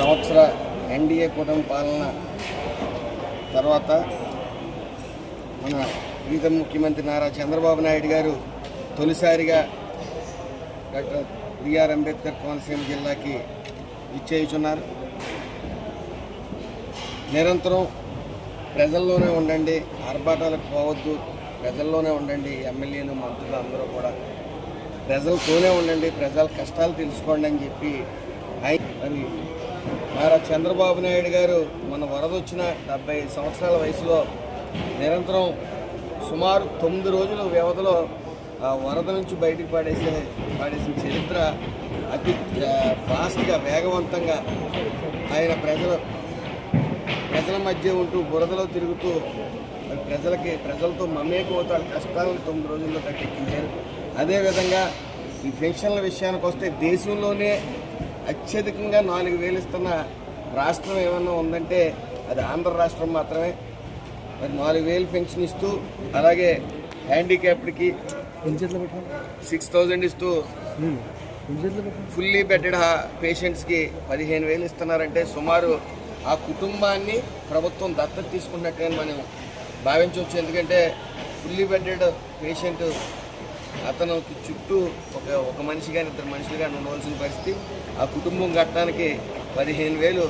సంవత్సర ఎన్డీఏ కూటమి పాలన తర్వాత మన ప్రీతం ముఖ్యమంత్రి నారా చంద్రబాబు నాయుడు గారు తొలిసారిగా డాక్టర్ బిఆర్ అంబేద్కర్ కోనసీమ జిల్లాకి ఇచ్చేయుచున్నారు నిరంతరం ప్రజల్లోనే ఉండండి ఆర్భాటాలకు పోవద్దు ప్రజల్లోనే ఉండండి ఎమ్మెల్యేలు మంత్రులు అందరూ కూడా. ప్రజలతోనే ఉండండి ప్రజల కష్టాలు తెలుసుకోండి అని చెప్పి ఆయన మరి నారా చంద్రబాబు నాయుడు గారు మన వరద వచ్చిన డెబ్బై సంవత్సరాల వయసులో నిరంతరం సుమారు తొమ్మిది రోజుల వ్యవధిలో ఆ వరద నుంచి బయటికి పాడేసే పాడేసిన చరిత్ర అతి ఫాస్ట్గా వేగవంతంగా ఆయన ప్రజల ప్రజల మధ్య ఉంటూ బురదలో తిరుగుతూ ప్రజలకి ప్రజలతో మమేకం అవుతాడు కష్టాలను తొమ్మిది రోజుల్లో కట్టెక్కించారు. అదేవిధంగా ఈ పెన్షన్ల విషయానికి వస్తే దేశంలోనే అత్యధికంగా నాలుగు వేలు ఇస్తున్న రాష్ట్రం ఏమన్నా ఉందంటే అది ఆంధ్ర రాష్ట్రం మాత్రమే. మరి నాలుగు వేలు పెన్షన్ ఇస్తూ అలాగే హ్యాండిక్యాప్డ్కి సిక్స్ థౌజండ్ ఇస్తూ ఫుల్లీ బెడెడ్ పేషెంట్స్కి పదిహేను వేలు ఇస్తున్నారంటే సుమారు ఆ కుటుంబాన్ని ప్రభుత్వం దత్తత తీసుకున్నట్టే మనం భావించవచ్చు. ఎందుకంటే ఫుల్లీ బెడెడ్ పేషెంట్ అతను చుట్టూ ఒక ఒక మనిషి కానీ ఇద్దరు మనుషులు కానీ ఉండవలసిన పరిస్థితి. ఆ కుటుంబం కట్టడానికి పదిహేను వేలు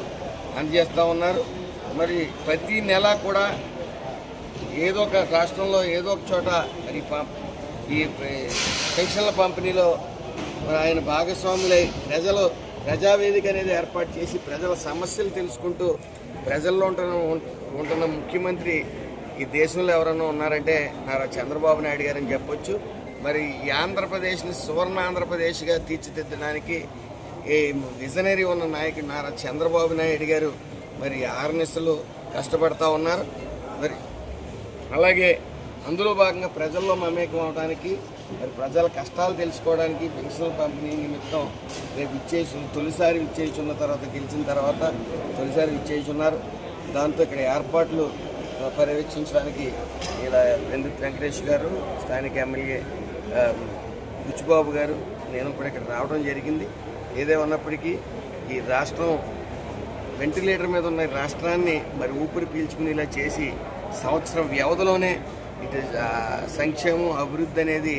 అందజేస్తూ ఉన్నారు. మరి ప్రతి నెల కూడా ఏదో ఒక రాష్ట్రంలో ఏదో ఒక చోట మరి ఈ పెన్షన్ల పంపిణీలో మరి ఆయన భాగస్వాములై ప్రజలు ప్రజావేదిక అనేది ఏర్పాటు చేసి ప్రజల సమస్యలు తెలుసుకుంటూ ప్రజల్లో ఉంటున్న ఉంటున్న ముఖ్యమంత్రి ఈ దేశంలో ఎవరైనా ఉన్నారంటే నారా చంద్రబాబు నాయుడు గారని చెప్పొచ్చు. మరి ఈ ఆంధ్రప్రదేశ్ని సువర్ణ ఆంధ్రప్రదేశ్గా తీర్చిదిద్దడానికి ఈ విజనరీ ఉన్న నాయకుడు నారా చంద్రబాబు నాయుడు గారు మరి ఆర్నిసలు కష్టపడతా ఉన్నారు. మరి అలాగే అందులో భాగంగా ప్రజల్లో మమేకం అవడానికి మరి ప్రజల కష్టాలు తెలుసుకోవడానికి పెన్షన్ పంపిణీ నిమిత్తం రేపు ఇచ్చేసి తొలిసారి ఇచ్చేయుచున్న తర్వాత గెలిచిన తర్వాత తొలిసారి ఇచ్చేయుచున్నారు దాంతో ఇక్కడ ఏర్పాట్లు పర్యవేక్షించడానికి ఇలా వెందు వెంకటేష్ గారు స్థానిక ఎమ్మెల్యే బుచ్చిబాబు గారు నేను కూడా ఇక్కడ రావడం జరిగింది. ఏదేమన్నప్పటికీ ఈ రాష్ట్రం వెంటిలేటర్ మీద ఉన్న రాష్ట్రాన్ని మరి ఊపిరి పీల్చుకునేలా చేసి సంవత్సరం వ్యవధిలోనే ఇటు సంక్షేమం అభివృద్ధి అనేది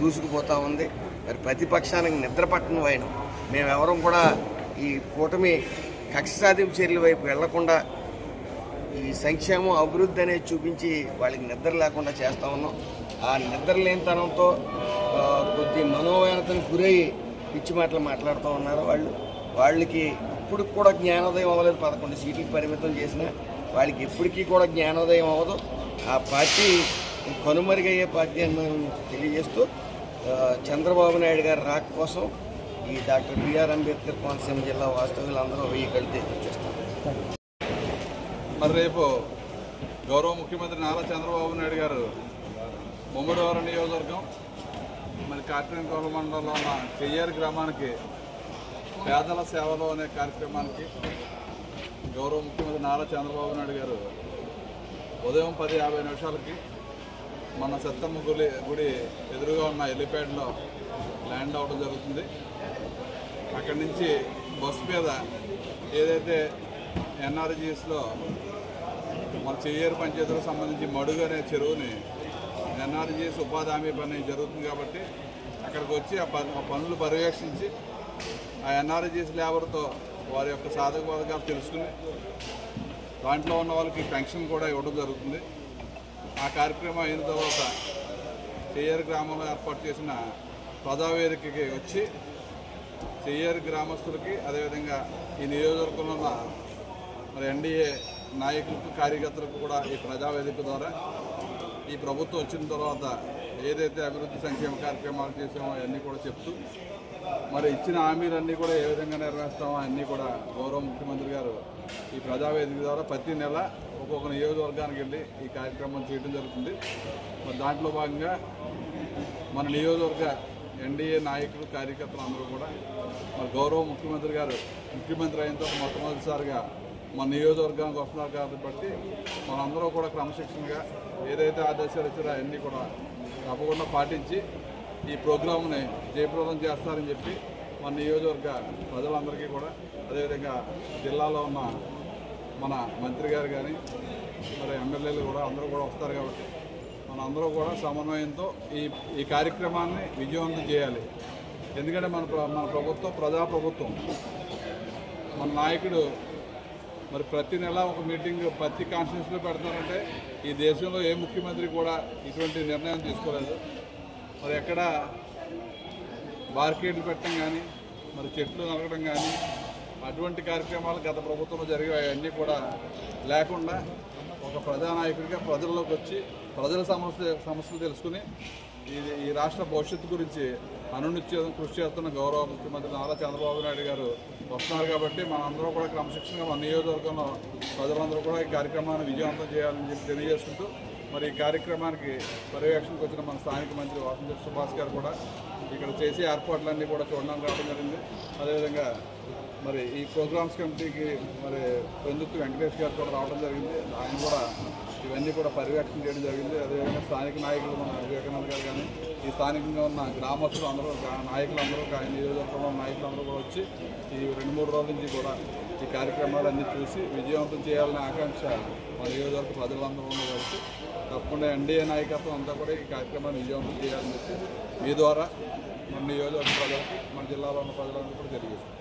దూసుకుపోతూ ఉంది. మరి ప్రతిపక్షానికి నిద్ర పట్టని మేము మేమెవరం కూడా ఈ కూటమి కక్ష సాధింపు చర్యల వైపు వెళ్ళకుండా ఈ సంక్షేమం అభివృద్ధి అనేది చూపించి వాళ్ళకి నిద్ర లేకుండా చేస్తూ ఉన్నాం. ఆ నిద్ర లేనితనంతో కొద్ది మనోవేదనకు గురై పిచ్చి మాటలు మాట్లాడుతూ ఉన్నారు వాళ్ళు. వాళ్ళకి ఇప్పుడు కూడా జ్ఞానోదయం అవ్వలేదు. పదకొండు సీట్లకు పరిమితం చేసిన వాళ్ళకి ఎప్పటికీ కూడా జ్ఞానోదయం అవ్వదు. ఆ పార్టీ కనుమరుగయ్యే పార్టీ అని తెలియజేస్తూ చంద్రబాబు నాయుడు గారి రాక కోసం ఈ డాక్టర్ బిఆర్ అంబేద్కర్ కోనసీమ జిల్లా వాస్తవ్యులందరూ వెయ్యి కలిసి చేస్తారు మరి రేపు గౌరవ ముఖ్యమంత్రి నారా చంద్రబాబు నాయుడు గారు ముమ్మడివారం నియోజకవర్గం మరి కాట్రేనికోల మండలంలో ఉన్న చెయ్యారి గ్రామానికి పేదల సేవలో అనే కార్యక్రమానికి గౌరవ ముఖ్యమంత్రి నారా చంద్రబాబు నాయుడు గారు ఉదయం పది యాభై నిమిషాలకి మన సత్తమ్మ గుడి గుడి ఎదురుగా ఉన్న ఎలిప్యాడ్లో ల్యాండ్ అవ్వడం జరుగుతుంది. అక్కడి నుంచి బస్ మీద ఏదైతే ఎన్ఆర్జీఎస్లో మన చెయ్యేరు పంచాయతీలకు సంబంధించి మడుగు అనే చెరువుని ఎన్ఆర్జీఎస్ ఉపాధి హామీ పని జరుగుతుంది కాబట్టి అక్కడికి వచ్చి ఆ ఆ పనులు పర్యవేక్షించి ఆ ఎన్ఆర్జీఎస్ లేబర్తో వారి యొక్క సాధక బాధకాలు తెలుసుకుని దాంట్లో ఉన్న వాళ్ళకి పెన్షన్ కూడా ఇవ్వడం జరుగుతుంది. ఆ కార్యక్రమం అయిన తర్వాత చెయ్యేరు గ్రామంలో ఏర్పాటు చేసిన ప్రజావేదికకి వచ్చి చెయ్యేరు గ్రామస్తులకి అదేవిధంగా ఈ నియోజకవర్గంలో ఉన్న మరి ఎన్డీఏ నాయకులకు కార్యకర్తలకు కూడా ఈ ప్రజావేదిక ద్వారా ఈ ప్రభుత్వం వచ్చిన తర్వాత ఏదైతే అభివృద్ధి సంక్షేమ కార్యక్రమాలు చేసామో అవన్నీ కూడా చెప్తూ మరి ఇచ్చిన హామీలన్నీ కూడా ఏ విధంగా నిర్వహిస్తామో అన్నీ కూడా గౌరవ ముఖ్యమంత్రి గారు ఈ ప్రజావేదిక ద్వారా ప్రతి నెల ఒక్కొక్క నియోజకవర్గానికి వెళ్ళి ఈ కార్యక్రమం చేయడం జరుగుతుంది. మరి దాంట్లో భాగంగా మన నియోజకవర్గ ఎన్డీఏ నాయకులు కార్యకర్తలు అందరూ కూడా మరి గౌరవ ముఖ్యమంత్రి గారు ముఖ్యమంత్రి అయిన తర్వాత మొట్టమొదటిసారిగా మన నియోజకవర్గానికి వస్తున్నారు కాబట్టి మనందరూ కూడా క్రమశిక్షణగా ఏదైతే ఆదేశాలు ఇచ్చారో అవన్నీ కూడా తప్పకుండా పాటించి ఈ ప్రోగ్రామ్ని జయప్రదం చేస్తారని చెప్పి మన నియోజకవర్గ ప్రజలందరికీ కూడా అదేవిధంగా జిల్లాలో ఉన్న మన మంత్రి గారు కానీ మరి ఎమ్మెల్యేలు కూడా అందరూ కూడా వస్తారు కాబట్టి మన అందరూ కూడా సమన్వయంతో ఈ ఈ కార్యక్రమాన్ని విజయవంతం చేయాలి. ఎందుకంటే మన మన ప్రభుత్వం ప్రజా ప్రభుత్వం మన నాయకుడు మరి ప్రతి నెల ఒక మీటింగ్ ప్రతి కాన్స్టిట్యూన్సీలో పెడతారంటే ఈ దేశంలో ఏ ముఖ్యమంత్రి కూడా ఇటువంటి నిర్ణయం తీసుకోలేదు. మరి ఎక్కడ బార్కేడ్లు పెట్టడం కానీ మరి చెట్లు నరకడం కానీ అటువంటి కార్యక్రమాలు గత ప్రభుత్వంలో జరిగాయి అన్నీ కూడా లేకుండా ఒక ప్రజానాయకుడిగా ప్రజల్లోకి వచ్చి ప్రజల సమస్య సమస్యలు తెలుసుకుని ఇది ఈ రాష్ట్ర భవిష్యత్తు గురించి అనునిత్యం కృషి చేస్తున్న గౌరవ ముఖ్యమంత్రి నారా చంద్రబాబు నాయుడు గారు వస్తున్నారు కాబట్టి మనందరం కూడా క్రమశిక్షణగా మన నియోజకవర్గంలో ప్రజలందరూ కూడా ఈ కార్యక్రమాన్ని విజయవంతం చేయాలని చెప్పి తెలియజేసుకుంటూ మరి ఈ కార్యక్రమానికి పర్యవేక్షణకు వచ్చిన మన స్థానిక మంత్రి వాసంతి సుభాష్ గారు కూడా ఇక్కడ చేసే ఏర్పాట్లన్నీ కూడా చూడడానికి రావడం జరిగింది. అదేవిధంగా మరి ఈ ప్రోగ్రామ్స్ కమిటీకి మరి పెందుతు వెంకటేష్ గారు కూడా రావడం జరిగింది. ఆయన కూడా ఇవన్నీ కూడా పర్యవేక్షణ చేయడం జరిగింది. అదేవిధంగా స్థానిక నాయకులు మన వివేకానంద గారు కానీ ఈ స్థానికంగా ఉన్న గ్రామస్తులు అందరూ నాయకులందరూ కానీ నియోజకవర్గంలో నాయకులందరూ కూడా వచ్చి ఈ రెండు మూడు రోజుల నుంచి కూడా ఈ కార్యక్రమాలన్నీ చూసి విజయవంతం చేయాలనే ఆకాంక్ష మన నియోజకవర్గ ప్రజలందరూ ఉన్న కాబట్టి తప్పకుండా ఎన్డీఏ నాయకత్వం అంతా కూడా ఈ కార్యక్రమాన్ని విజయవంతం చేయాలని చెప్పి మీ ద్వారా మన నియోజకవర్గ ప్రజలకి మన జిల్లాలో ఉన్న ప్రజలందరూ కూడా తెలియజేస్తాం